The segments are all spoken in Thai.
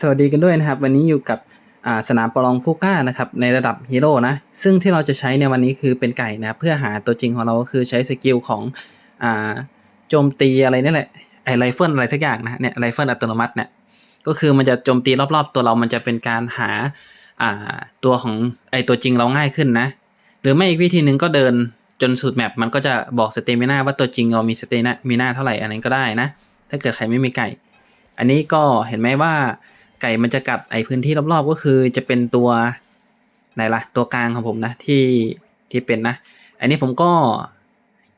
สวัสดีกันด้วยนะครับ วันนี้อยู่กับสนามประลองผู้กล้านะครับในระดับฮีโร่นะซึ่งที่เราจะใช้ในวันนี้คือเป็นไก่นะเพื่อหาตัวจริงของเราก็คือใช้สกิลของโจมตีอะไรนี่แหละไอไรเฟิลอะไรสักอย่างนะเนี่ยไรเฟิลอัตโนมัติเนี่ยก็คือมันจะโจมตีรอบๆ ตัวเรามันจะเป็นการหาตัวของไอตัวจริงเราง่ายขึ้นนะหรือไม่อีกวิธีหนึ่งก็เดินจนสุดแมปมันก็จะบอกสเตมินาว่าตัวจริงเรามีสเตมินาเท่าไหร่อันนั้นก็ได้นะถ้าเกิดใครไม่มีไก่ อันนี้ก็เห็นไหมว่า ไก่มันจะกัดไอพื้นที่รอบๆก็คือจะเป็นตัวไหนล่ะตัวกลางของผมนะที่ที่เป็นนะ อันนี้ผมก็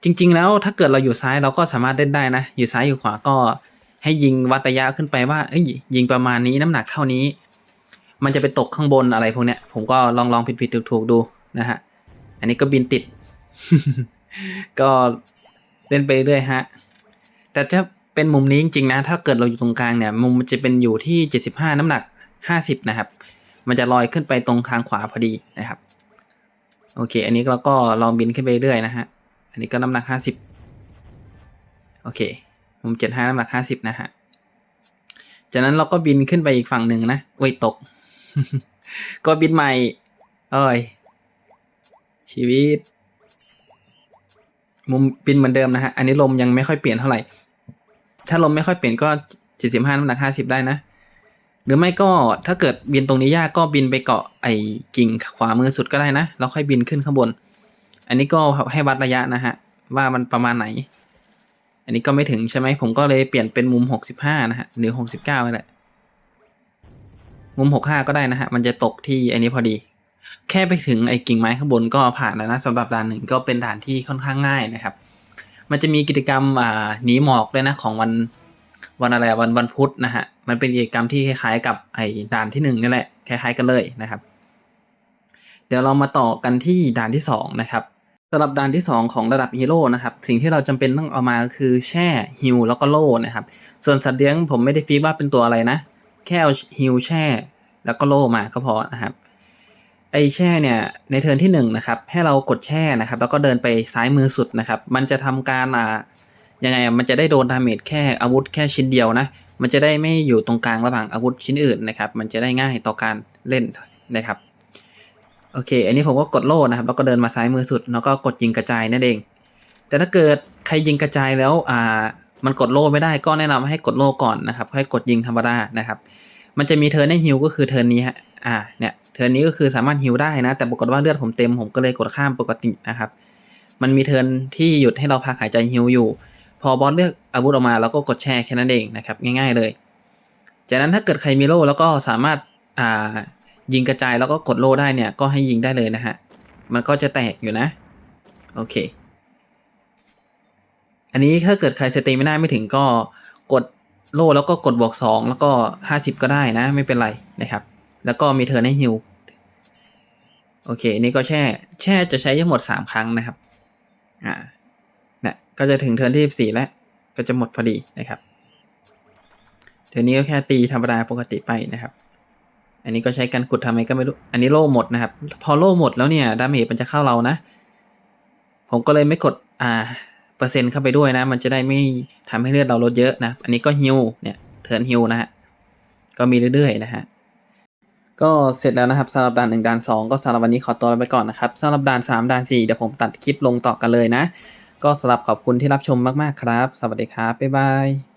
จริง ๆ แล้วถ้าเกิดเราอยู่ซ้ายเราก็สามารถเล่นได้นะ อยู่ซ้ายอยู่ขวาก็ให้ยิงวัดระยะขึ้นไปว่าเอ้ยยิงประมาณนี้น้ำหนักเท่านี้ มันจะไปตกข้างบนอะไรพวกเนี้ย ผมก็ลองลองผิดๆถูกๆดูนะฮะ อันนี้ก็บินติด ก็เล่นไปเรื่อยฮะ แต่จะ เป็นมุมนี้จริงๆนะ ถ้าเกิดเราอยู่ตรงกลางเนี่ย มุมมันจะเป็นอยู่ที่ 75 น้ำหนัก 50 นะครับ มันจะลอยขึ้นไปตรงทางขวาพอดีนะครับ โอเค อันนี้เราก็ลองบินขึ้นไปเรื่อยนะฮะ อันนี้ก็น้ำหนัก 50 โอเค มุม 75 น้ำหนัก 50 นะฮะ จากนั้นเราก็บินขึ้นไปอีกฝั่งหนึ่งนะโอ้ยตก ก็บินใหม่ เอ้ย ชีวิต มุมบินเหมือนเดิมนะฮะ อันนี้ลมยังไม่ค่อยเปลี่ยนเท่าไหร่ ถ้าลมไม่ค่อยเปลี่ยนก็75น้ำหนัก50ได้นะ หรือไม่ก็ถ้าเกิดบินตรงนี้ยากก็บินไปเกาะไอ้กิ่งขวามือสุดก็ได้นะแล้วค่อยบินขึ้นข้างบน อันนี้ก็ให้วัดระยะนะฮะ ว่ามันประมาณไหน อันนี้ก็ไม่ถึงใช่ไหมผมก็เลยเปลี่ยนเป็นมุม65นะฮะหรือ69นี่แหละมุม65ก็ได้นะฮะมันจะตกที่อันนี้พอดี แค่ไปถึงไอ้กิ่งไม้ข้างบนก็ผ่านแล้วนะสำหรับด่านหนึ่งก็เป็นด่านที่ค่อนข้างง่ายนะครับ มันจะมีกิจกรรมอ่าหนีหมอกด้วยนะของวันวันอะไรวันวันพุธนะฮะมันเป็นกิจกรรมที่คล้ายๆกับไอ้ด่านที่หนึ่งนี่แหละคล้ายๆกันเลยนะครับ เดี๋ยวเรามาต่อกันที่ด่านที่สองนะครับสำหรับด่านที่สองของระดับฮีโร่นะครับสิ่งที่เราจำเป็นต้องเอามาคือแช่ฮิลแล้วก็โล่นะครับ ส่วนสัตว์เลี้ยงผมไม่ได้ฟีดว่าเป็นตัวอะไรนะ แค่เอาฮิลแช่ แล้วก็โล่มาก็พอนะครับ ไอแช่เนี่ยในเทิร์นที่1นงนะครับให้เรากดแช่นะครับ แล้วก็เดินไปซ้ายมือสุดนะครับ มันจะทำการอ่ายังไงมันจะได้โดนดาเมจแค่อาวุธแค่ชิ้นเดียวนะ มันจะได้ไม่อยู่ตรงกลางระหว่างอาวุธชิ้นอื่นนะครับ มันจะได้ง่ายต่อการเล่นนะครับโอเค อันนี้ผมก็กดโล่นะครับ แล้วก็เดินมาซ้ายมือสุด แล้วก็กดยิงกระจายนั่นเอง แต่ถ้าเกิดใครยิงกระจายแล้วอ่ามันกดโล่ไม่ได้ก็แนะนำให้กดโล่ก่อนนะครับ ค่อยกดยิงธรรมดานะครับ มันจะมีเทิร์นให้ฮิวก็คือเทิร์นนี้ฮะอ่าเนี่ยเทิร์นนี้ก็คือสามารถฮิวได้นะ แต่ปรากฏว่าเลือดผมเต็มผมก็เลยกดข้ามปกตินะครับ มันมีเทิร์นที่หยุดให้เราพักหายใจฮิวอยู่ พอบอสเลือกอาวุธออกมาเราก็กดแช่แค่นั้นเองนะครับง่าย ๆ เลย จากนั้นถ้าเกิดใครมีโล่แล้วก็สามารถอ่ายิงกระจายแล้วก็กดโล่ได้เนี่ยก็ให้ยิงได้เลยนะฮะมันก็จะแตกอยู่นะโอเค อันนี้ถ้าเกิดใครสเตมิน่าไม่ถึงก็กด โล่แล้วก็กดบวกสองแล้วก็ห้าสิบก็ได้นะ ไม่เป็นไรนะครับ แล้วก็มีเทิร์นให้ฮิวโอเคนนี้ก็แช่ แช่จะใช้ทั้งหมดสามครั้งนะครับ อ่าเนี่ยก็จะถึงเทิร์นที่สี่แล้ว ก็จะหมดพอดีนะครับ เทิร์นนี้ก็แค่ตีธรรมดาปกติไปนะครับ อันนี้ก็ใช้การขุดทำไมก็ไม่รู้ อันนี้โล่หมดนะครับ พอโล่หมดแล้วเนี่ย ดาเมจมันจะเข้าเรานะ ผมก็เลยไม่กด อ่า เปอร์เซ็นต์เข้าไปด้วยนะ มันจะได้ไม่ทำให้เลือดเราลดเยอะนะ อันนี้ก็ฮิวเนี่ยเทิร์นฮิวนะฮะ ก็มีเรื่อยๆนะฮะ ก็เสร็จแล้วนะครับสำหรับด่านหนึ่งด่านสองก็สำหรับวันนี้ขอตัวลาไปก่อนนะครับสำหรับด่านสามด่านสี่เดี๋ยวผมตัดคลิปลงต่อกันเลยนะ ก็สำหรับขอบคุณที่รับชมมากๆครับ สวัสดีครับ บ๊ายบาย